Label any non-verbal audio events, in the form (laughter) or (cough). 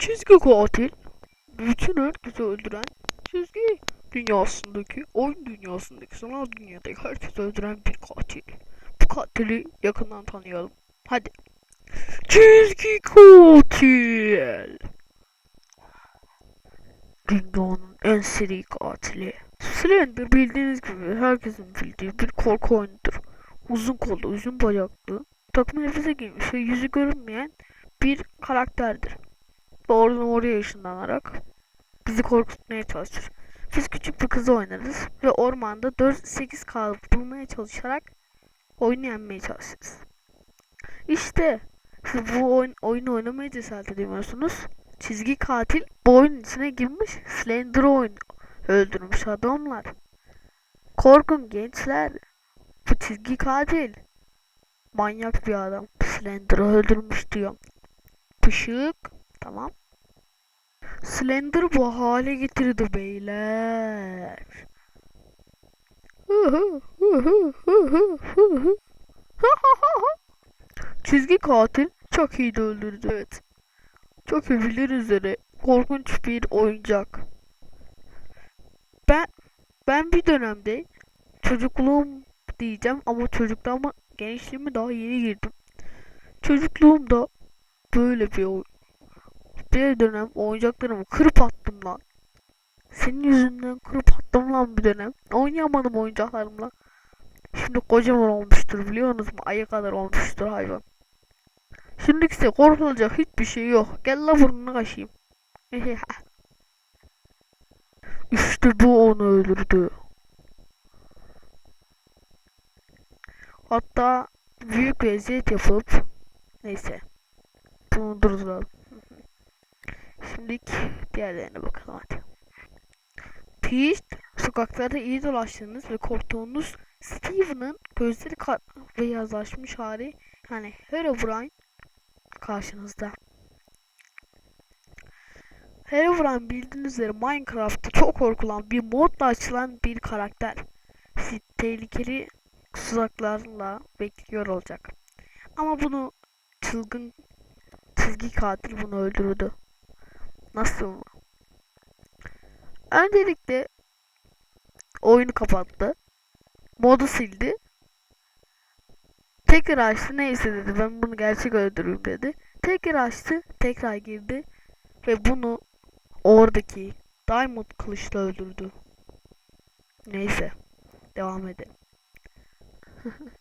Çizgi katil. Bütün herkesi öldüren çizgi dünyasındaki, oyun dünyasındaki, sanal dünyadaki herkesi öldüren bir katil. Bu katili yakından tanıyalım. Hadi. Çizgi katil. Dünyanın en seri katili. Slender bildiğiniz gibi herkesin bildiği bir korku oyunudur. Uzun kollu, uzun bacaklı, takım elbise giymiş ve yüzü görünmeyen bir karakterdir. Ve oradan oraya ışınlanarak bizi korkutmaya çalışır. Biz küçük bir kızı oynarız ve ormanda 4-8 kalıp bulmaya çalışarak oyunu yenmeye çalışırız. İşte siz bu oyun, oyunu oynamaya cesaret edemiyorsunuz. Çizgi katil bu oyunun içine girmiş Slender oyunu öldürmüş adamlar. Korkun gençler. Bu çizgi katil. Manyak bir adam. Slender'ı öldürmüş diyor. Pışık. Tamam. Slender bu hale getirdi beyler. (laughs) Çizgi katil çok iyi öldürdü evet. Çok övülür üzere korkunç bir oyuncak. Ben ben bir dönemde çocukluğum diyeceğim ama çocukluğuma gençliğime daha yeni girdim. Çocukluğumda böyle bir bir dönem oyuncaklarımı kırıp attım lan. Senin yüzünden kırıp attım lan bir dönem. Oynayamadım oyuncaklarımla. Şimdi kocaman olmuştur biliyor musunuz? Ayı kadar olmuştur hayvan. Şimdi ise korkulacak hiçbir şey yok. Gel la burnunu kaşıyım. (laughs) işte bu onu öldürdü. Hatta büyük bir eziyet yapıp neyse bunu durduralım. Şimdi diğerlerine bakalım hadi. Peach sokaklarda iyi dolaştığınız ve korktuğunuz Steven'ın gözleri kar ve yazlaşmış hali yani Herobrine karşınızda. Herobrine bildiğiniz üzere Minecraft'ta çok korkulan bir modla açılan bir karakter. Sizi tehlikeli tuzaklarla bekliyor olacak. Ama bunu çılgın çizgi katil bunu öldürdü. Nasıl mı? Öncelikle oyunu kapattı. Modu sildi. Tekrar açtı neyse dedi ben bunu gerçek öldürürüm dedi. Tekrar açtı tekrar girdi ve bunu oradaki Diamond kılıçla öldürdü. Neyse devam edelim. (laughs)